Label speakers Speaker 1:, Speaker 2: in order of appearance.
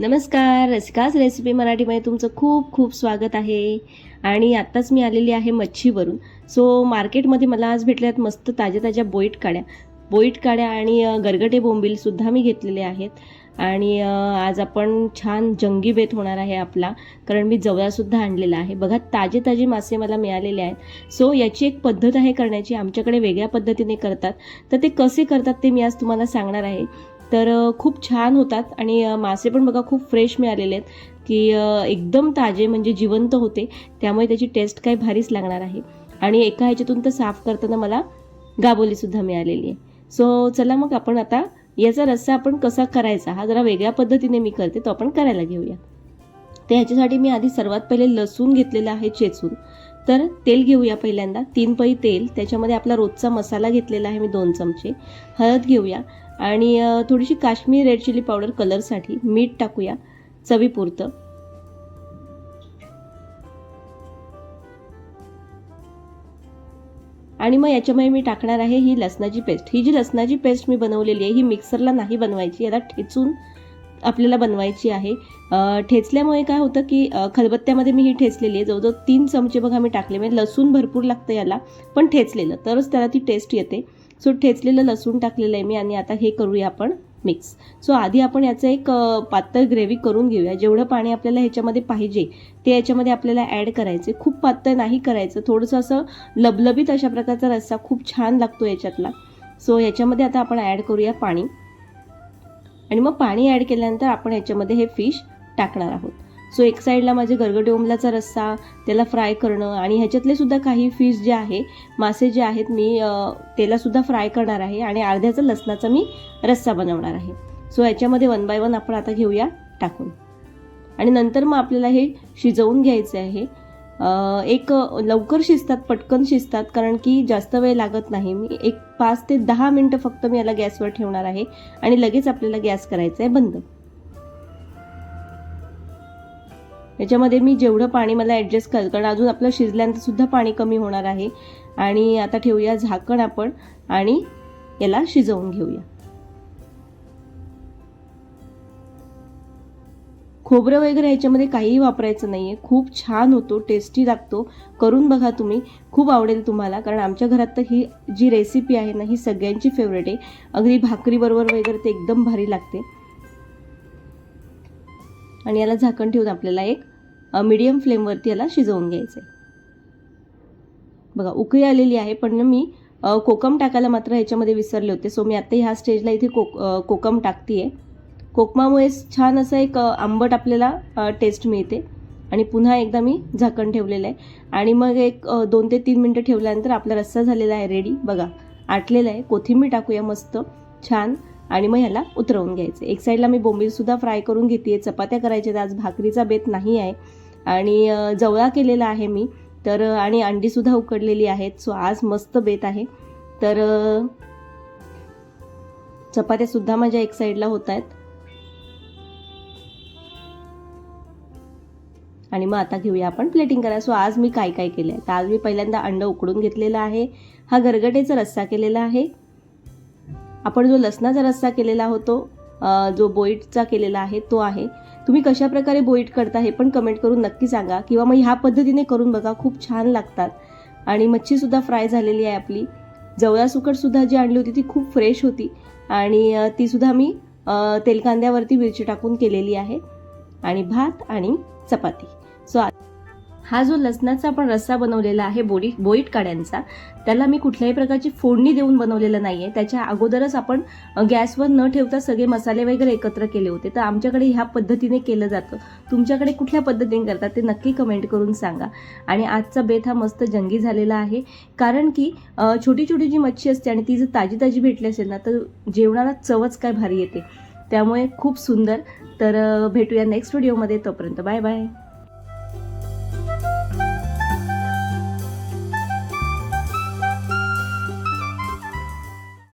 Speaker 1: नमस्कार रसिकाच रेसिपी मराठीमध्ये तुमचं खूप खूप स्वागत आहे. आणि आत्ताच मी आलेली आहे मच्छीवरून. सो मार्केटमध्ये मला आज भेटल्यात मस्त ताज्या ताज्या बोईट काड्या. बोईट काड्या आणि गरगटे बोंबीलसुद्धा मी घेतलेले आहेत. आणि आज आपण छान जंगी बेत होणार आहे आपला कारण मी जवळासुद्धा आणलेला आहे. बघा ताजे ताजे मासे मला मिळालेले आहेत. सो याची एक पद्धत आहे करण्याची. आमच्याकडे वेगळ्या पद्धतीने करतात. तर ते कसे करतात ते मी आज तुम्हाला सांगणार आहे. तर खूप छान होतात आणि मासे पण बघा खूप फ्रेश मिळालेले आहेत की एकदम ताजे म्हणजे जिवंत होते. त्यामुळे त्याची टेस्ट काय भारीच लागणार आहे. आणि एका ह्याच्यातून तर साफ करताना मला गाबोलीसुद्धा मिळालेली आहे. सो चला मग आपण आता याचा रस्सा आपण कसा करायचा हा जरा वेगळ्या पद्धतीने मी करते तो आपण करायला घेऊया. तर ह्याच्यासाठी मी आधी सर्वात पहिले लसूण घेतलेला आहे चेचून. तर तेल घेऊया पहिल्यांदा. तीन पै तेल. त्याच्यामध्ये आपला रोजचा मसाला घेतलेला आहे मी दोन चमचे. हळद घेऊया. आणि थोडीशी काश्मीरी रेड चिली पावडर कलरसाठी मीठ टाकूया. चवीपुरतं. आणि मग याच्यामध्ये मी टाकणार आहे ही लसणाची पेस्ट ही जी लसणाची पेस्ट मी बनवलेली आहे ही मिक्सरला नाही बनवायची. याला ठेचून आपल्याला बनवायची आहे. ठेचल्यामुळे काय होतं की खलबत्त्यामध्ये मी ही ठेचलेली आहे. जवळजवळ तीन चमचे बघा मी टाकले. म्हणजे लसूण भरपूर लागतं याला पण ठेचलेलं. तरच त्याला ती टेस्ट येते. सो ठेचलेलं लसूण टाकलेलं आहे मी आणि आता हे करूया आपण मिक्स सो आधी आपण याचं एक पातळ ग्रेव्ही करून घेऊया. जेवढं पाणी आपल्याला ह्याच्यामध्ये पाहिजे ते याच्यामध्ये आपल्याला ॲड करायचे. खूप पातळ नाही करायचं. थोडंसं असं लबलबीत अशा प्रकारचा रस्सा खूप छान लागतो याच्यातला. सो याच्यामध्ये आता आपण ॲड करूया पाणी. आणि मग पाणी ॲड केल्यानंतर आपण याच्यामध्ये हे फिश टाकणार आहोत. सो एक साईडला माझे गरगटे ओमलाचा रस्सा त्याला फ्राय करणं आणि ह्याच्यातले सुद्धा काही फिश जे आहे मासे जे आहेत मी त्यालासुद्धा फ्राय करणार आहे आणि अर्ध्याचा लसणाचा मी रस्सा बनवणार आहे. सो याच्यामध्ये वन बाय वन आपण आता घेऊया टाकून. आणि नंतर मग आपल्याला हे शिजवून घ्यायचं आहे. एक लवकर शिजतात पटकन शिजतात कारण की जास्त वेळ लागत नाही. मी एक पाच ते दहा मिनटं फक्त मी याला गॅसवर ठेवणार आहे आणि लगेच आपल्याला गॅस करायचा आहे बंद. याच्यामध्ये मी जेवढं पाणी मला ॲडजस्ट कर कारण अजून आपलं शिजल्यानंतर सुद्धा पाणी कमी होणार आहे. आणि आता ठेवूया झाकण आपण आणि याला शिजवून घेऊया. खोबरं वगैरे ह्याच्यामध्ये काहीही वापरायचं नाही आहे खूप छान होतो टेस्टी लागतो. करून बघा तुम्ही. खूप आवडेल तुम्हाला. कारण आमच्या घरात तर ही जी रेसिपी आहे ना ही सगळ्यांची फेवरेट आहे. अगदी भाकरीबरोबर वगैरे ते एकदम भारी लागते. आणि याला झाकण ठेवून आपल्याला एक मीडियम फ्लेमवरती याला शिजवून घ्यायचं आहे बघा उकळी आलेली आहे पण मी कोकम टाकायला मात्र ह्याच्यामध्ये विसरले होते. सो मी आता ह्या स्टेजला इथे कोक कोकम टाकते आहे कोकमामुळे छान असं एक आंबट आपल्याला टेस्ट मिळते. आणि पुन्हा एकदा मी झाकण ठेवलेलं आहे. आणि मग एक दोन ते तीन मिनटं ठेवल्यानंतर आपला रस्सा झालेला आहे रेडी बघा आटलेला आहे. कोथिंबीर टाकूया मस्त छान. आणि मग ह्याला उतरवून घ्यायचं. एक साईडला मी बोंबीलसुद्धा फ्राय करून घेते चपात्या करायच्या आज भाकरीचा बेत नाही आहे. आणि जवळा केलेला आहे मी. तर आणि अंडीसुद्धा उकडलेली आहेत. सो आज मस्त बेत आहे. तर चपात्यासुद्धा माझ्या एक साईडला होत आहेत. आणि मग आता घेऊया आपण प्लेटिंग करा सो आज मी काय काय केलं आहे तर आज मी पहिल्यांदा अंडं उकडून घेतलेला आहे. हा गरगटेचा रस्सा केलेला आहे. आपण जो लसणाचा रस्सा केलेला होतो जो बोईटचा केलेला आहे तो आहे. तुम्ही कशा प्रकारे बोईट करता हे पण कमेंट करून नक्की सांगा. किंवा मग ह्या पद्धतीने करून बघा खूप छान लागतात. आणि मच्छीसुद्धा फ्राय झालेली आहे आपली. जवळा सुकटसुद्धा जी आणली होती ती खूप फ्रेश होती. आणि तीसुद्धा मी तेलकांद्यावरती मिरची टाकून केलेली आहे. आणि भात आणि चपाती. सो हा जो लसणाचा आपण रस्सा बनवलेला आहे बोडी बोईट काड्यांचा त्याला मी कुठल्याही प्रकारची फोडणी देऊन बनवलेलं नाही आहे त्याच्या अगोदरच आपण गॅसवर न ठेवता सगळे मसाले वगैरे एकत्र केले होते. तर आमच्याकडे ह्या पद्धतीने केलं जातं. तुमच्याकडे कुठल्या पद्धतीने करतात ते नक्की कमेंट करून सांगा. आणि आजचा बेत हा मस्त जंगी झालेला आहे. कारण की छोटी छोटी जी मच्छी असते आणि ती जर ताजी ताजी भेटली असेल ना तर जेवणाला चवच काय भारी येते. त्यामुळे खूप सुंदर. तर भेटूया नेक्स्ट व्हिडिओमध्ये तोपर्यंत बाय बाय